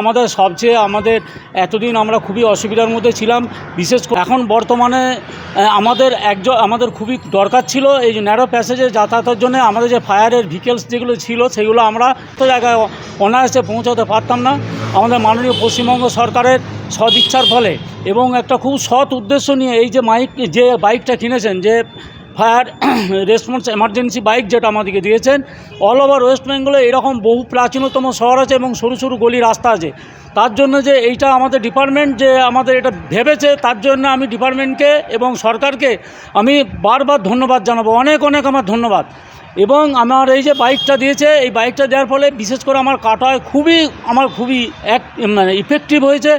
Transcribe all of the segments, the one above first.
আমাদের সবচেয়ে আমাদের এতদিন আমরা খুবই অসুবিধার মধ্যে ছিলাম। বিশেষ করে এখন বর্তমানে আমাদের একজন, আমাদের খুবই দরকার ছিল এই যে ন্যারো প্যাসেজে যাতায়াতের জন্য। আমাদের যে ফায়ারের ভিকেলস যেগুলো ছিল, সেগুলো আমরা তো জায়গায় অনায়াসে পৌঁছাতে পারতাম না। আমাদের মাননীয় পশ্চিমবঙ্গ সরকারের সদিচ্ছার ফলে এবং একটা খুব সৎ উদ্দেশ্য নিয়ে এই যে মাইক, যে বাইকটা কিনেছেন, যে ফায়ার রেসপন্স এমার্জেন্সি বাইক যেটা আমাদেরকে দিয়েছেন অল ওভার ওয়েস্ট বেঙ্গলে এরকম বহু প্রাচীনতম শহর আছে এবং সরু সরু গলি রাস্তা আছে। তার জন্য যে এইটা আমাদের ডিপার্টমেন্ট যে আমাদের এটা ভেবেছে, তার জন্য আমি ডিপার্টমেন্টকে এবং সরকারকে আমি বারবার ধন্যবাদ জানাব। অনেক অনেক আমার ধন্যবাদ। এবং আমার এই যে বাইকটা দিয়েছে, এই বাইকটা দেওয়ার ফলে বিশেষ করে আমার কাটায় খুবই, আমার খুবই এক মানে ইফেক্টিভ হয়েছে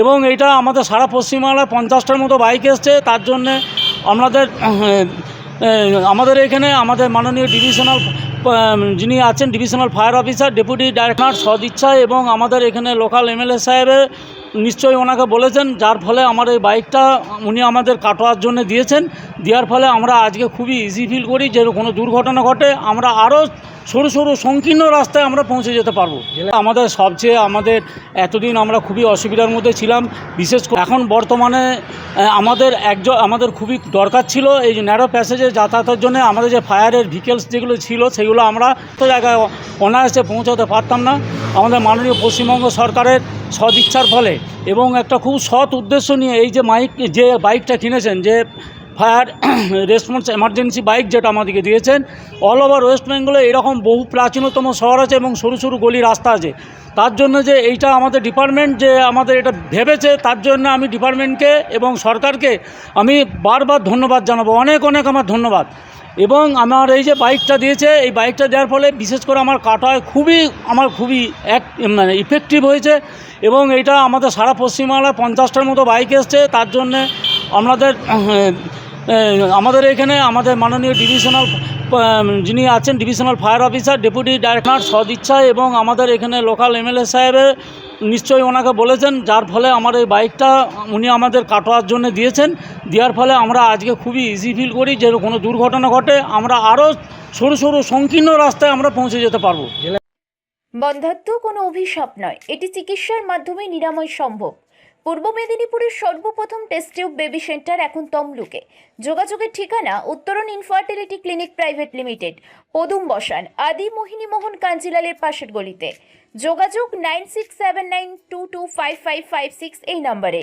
এবং এইটা আমাদের সারা পশ্চিমবাংলায় পঞ্চাশটার মতো বাইক এসছে। তার জন্যে আমাদের আমাদের এখানে আমাদের মাননীয় ডিভিশনাল যিনি আছেন divisional fire officer deputy director সদিচ্ছা এবং আমাদের এখানে লোকাল এমএলএ সাহেবের নিশ্চয়ই ওনাকে বলেছেন, যার ফলে আমার এই বাইকটা উনি আমাদের কাটোয়ার জন্য দিয়েছেন। দেওয়ার ফলে আমরা আজকে খুবই ইজি ফিল করি যে কোনো দুর্ঘটনা ঘটে, আমরা আরও সরু সরু সংকীর্ণ রাস্তায় আমরা পৌঁছে যেতে পারব। আমাদের সবচেয়ে আমাদের এতদিন আমরা খুবই অসুবিধার মধ্যে ছিলাম, বিশেষ করে এখন বর্তমানে আমাদের একজন, আমাদের খুবই দরকার ছিল এই যে ন্যারো প্যাসেজে যাতায়াতের জন্য, আমাদের যে ফায়ারের ভিকেলস যেগুলো ছিল সেগুলো আমরা তো জায়গায় অনায়াসে পৌঁছাতে পারতাম না। আমাদের মাননীয় পশ্চিমবঙ্গ সরকারের সদিচ্ছার ফলে এবং একটা খুব সৎ উদ্দেশ্য নিয়ে এই যে মাইক, যে বাইকটা কিনেছেন, যে ফায়ার রেসপন্স এমার্জেন্সি বাইক যেটা আমাদেরকে দিয়েছেন অল ওভার ওয়েস্ট বেঙ্গলে এরকম বহু প্রাচীনতম শহর আছে এবং সরু সরু গলি রাস্তা আছে। তার জন্য যে এইটা আমাদের ডিপার্টমেন্ট যে আমাদের এটা ভেবেছে, তার জন্য আমি ডিপার্টমেন্টকে এবং সরকারকে আমি বারবার ধন্যবাদ জানাব। অনেক অনেক আমার ধন্যবাদ। এবং আমার এই যে বাইকটা দিয়েছে, এই বাইকটা দেওয়ার ফলে বিশেষ করে আমার কাটায় খুবই, আমার খুবই এক মানে ইফেক্টিভ হয়েছে এবং এটা আমাদের সারা পশ্চিমবাংলায় পঞ্চাশটার মতো বাইক এসছে। তার জন্যে আমাদের আমাদের এখানে আমাদের মাননীয় ডিভিশনাল যিনি আছেন divisional fire officer deputy director সদিচ্ছা এবং আমাদের এখানে লোকাল এমএলএ সাহেবের নিশ্চয়ই ওনাকে বলেছেন, যার ফলে আমার এই বাইকটা উনি আমাদের কাটোয়ার জন্য দিয়েছেন। দেওয়ার ফলে আমরা আজকে খুবই ইজি ফিল করি যে কোনো দুর্ঘটনা ঘটে, আমরা আরও সরু সরু সংকীর্ণ রাস্তায় আমরা পৌঁছে যেতে পারব। বন্ধাত্ম কোনো অভিশাপ নয়, এটি চিকিৎসার মাধ্যমে নিরাময় সম্ভব। পূর্ব মেদিনীপুরের সর্বপ্রথম টেস্ট টিউব বেবি সেন্টার এখন তমলুকে। যোগাযোগের ঠিকানা উত্তরণ ইনফার্টিলিটি ক্লিনিক প্রাইভেট লিমিটেড পদুম বসান, আদি মোহিনী মোহন কাঞ্জিলালের পাশের গলিতে। যোগাযোগ nine six seven nine two two five five five six এই নম্বরে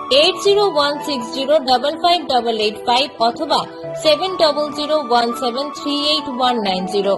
eight zero one six zero double five double eight five অথবা seven double zero one seven three eight one nine zero